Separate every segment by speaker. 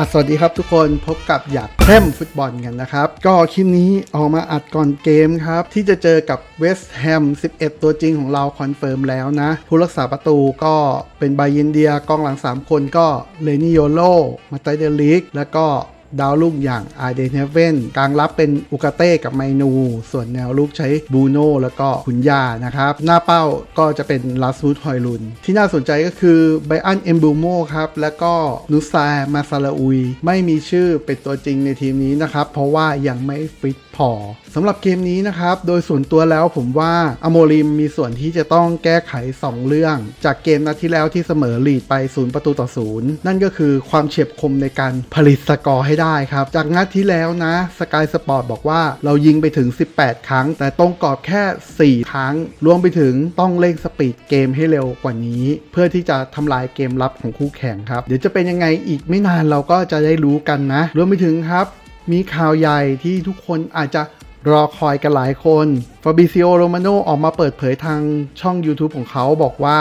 Speaker 1: ่ะสวัสดีครับทุกคนพบกับอยากเข้มฟุตบอลกันนะครับ ก็คลิปนี้ออกมาอัดก่อนเกมครับ ที่จะเจอกับเวสต์แฮม 11 ตัวจริงของเราคอนเฟิร์มแล้วนะ ผู้รักษาประตูก็เป็นบายินเดียกองหลัง 3 คนก็เลนิโยโลมาไตเดลิกแล้วก็ ดาวลุ่งอย่างอาเดนเฮเวนกลางรับเป็นอุกาเต้กับไมนู ส่วนแนวลุกใช้บูโนแล้วก็คุนยานะครับ หน้าเป้าก็จะเป็นลาสมูดฮอยลุน ที่น่าสนใจก็คือไบอันเอมบูโมครับ แล้วก็นุซามาซาลาอุย ไม่มีชื่อเป็นตัวจริงในทีมนี้นะครับ เพราะว่ายังไม่ฟิตพอสำหรับเกมนี้นะครับ โดยส่วนตัวแล้วผมว่าอโมริมมีส่วนที่จะต้องแก้ไข 2 เรื่อง จากเกมนัดที่แล้วที่เสมอลีดไป0ประตูต่อ0นั่นก็คือความเฉียบคมในการผลิตสกอร์ให้ได้ครับ จากนัดที่แล้วนะสกายสปอร์ตบอกว่าเรายิงไปถึง 18 ครั้ง แต่ตรงกรอบแค่ 4 ครั้ง รวมไปถึงต้องเร่งสปีดเกมให้เร็วกว่านี้ เพื่อที่จะทำลายเกมรับของคู่แข่งครับ เดี๋ยวจะเป็นยังไงอีกไม่นานเราก็จะได้รู้กันนะ รวมไปถึงครับ มีข่าวใหญ่ที่ทุกคนอาจจะรอคอยกันหลายคนฟาบิซิโอโรมาโนออกมาเปิดเผยทางช่อง YouTube ของเขาบอกว่า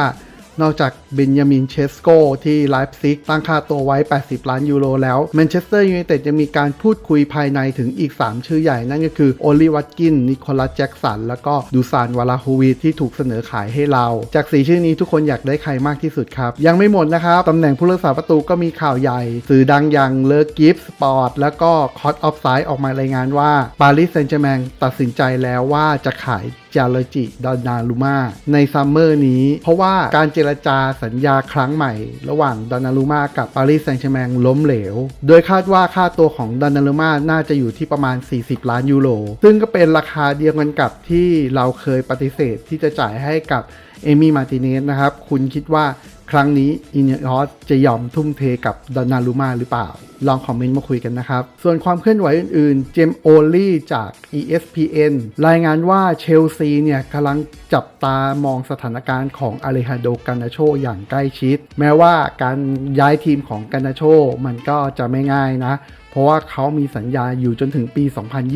Speaker 1: นอกจากเบนยามินเชสโกที่ไลฟ์ซิกตั้งค่าตัวไว้ 80 ล้านยูโรแล้วแมนเชสเตอร์ยูไนเต็ดจะมีการพูดคุยภายในถึงอีก 3 ชื่อใหญ่นั่นก็คือโอลิวัตกิน นิโคลัสแจ็กสัน แล้วก็ดูซานวาลาฮูวิที่ถูกเสนอขายให้เรา จาก4ชื่อนี้ทุกคนอยากได้ใครมากที่สุดครับ ยังไม่หมดนะครับตำแหน่งผู้รักษาประตูก็มีข่าวใหญ่ สื่อดังอย่างเลอกิฟสปอร์ตแล้วก็คอตออฟไซด์ออกมารายงานว่าปารีสแซงต์แชร์แมงตัดสินใจแล้วว่าจะขาย จาโลจิดอนนาลูมาในซัมเมอร์นี้ เพราะว่าการเจรจาสัญญาครั้งใหม่ ระหว่างดอนนาลูมากับปารีสแซงต์แชร์แมงล้มเหลว โดยคาดว่าค่าตัวของดอนนาลูมาน่าจะอยู่ที่ประมาณ 40 ล้านยูโร ซึ่งก็เป็นราคาเดียวกันกับที่เราเคยปฏิเสธที่จะจ่ายให้กับเอมี่มาร์ติเนสนะครับ คุณคิดว่าครั้งนี้อินเนอสจะยอมทุ่มเทกับดอนนาลูมาหรือเปล่า ลองคอมเมนต์มาคุยกันนะครับ ส่วนความเคลื่อนไหวอื่นๆ เจมโอลี่จาก ESPN รายงานว่าเชลซีเนี่ยกำลังจับตามองสถานการณ์ของอาเลฮาโดกานาโชอย่างใกล้ชิด แม้ว่าการย้ายทีมของกานาโชมันก็จะไม่ง่ายนะ เพราะว่าเขามีสัญญาอยู่จนถึงปี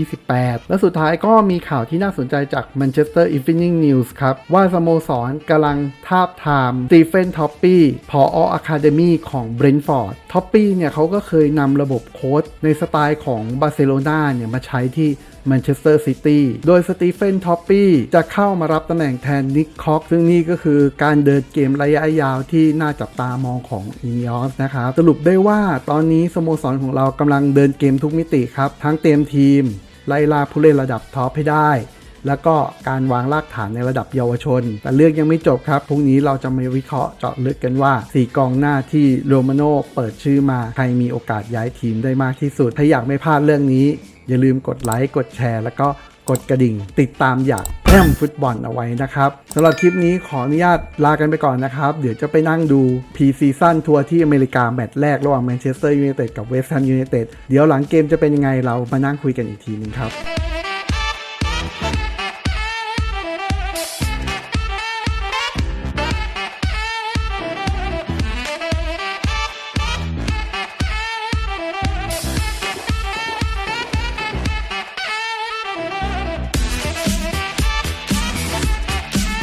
Speaker 1: 2028 และสุดท้ายก็มีข่าวที่น่าสนใจจาก Manchester Evening News ครับ ว่าสโมสรกำลังทาบทามสตีเฟนท็อปปี้พออะคาเดมีของเบรนท์ฟอร์ดท็อปปี้เนี่ยเขาก็เคยนำระบบโค้ดในสไตล์ของบาร์เซโลนาเนี่ยมาใช้ที่แมนเชสเตอร์ซิตี้ โดยสตีเฟนท็อปปี้จะเข้ามารับตำแหน่งแทนนิกคอกซึ่งนี่ก็คือการเดินเกมระยะยาวที่น่าจับตามองของอินยอสนะครับ สรุปได้ว่าตอนนี้สโมสรของเรากำลังเดินเกมทุกมิติครับ ทั้งเตรียมทีม ไล่ล่าผู้เล่นระดับท็อปให้ได้ แล้วก็การวางรากฐานในระดับเยาวชน แต่เรื่องยังไม่จบครับ พรุ่งนี้เราจะมาวิเคราะห์เจาะลึกกันว่า 4 กองหน้าที่โรมาโน่เปิดชื่อมา ใครมีโอกาสย้ายทีมได้มากที่สุด ถ้าอยากไม่พลาดเรื่องนี้ อย่าลืมกดไลค์ กดแชร์ แล้วก็กดกระดิ่ง ติดตามอยากแพมฟุตบอลเอาไว้นะครับสำหรับคลิปนี้ขออนุญาตลากันไปก่อนนะครับ เดี๋ยวจะไปนั่งดูพีซีซั่นทัวร์ที่อเมริกาแมตช์แรกระหว่างแมนเชสเตอร์ยูไนเต็ดกับเวสต์แฮมยูไนเต็ดเดี๋ยวหลังเกมจะเป็นยังไงเรามานั่งคุยกันอีกทีนึงครับ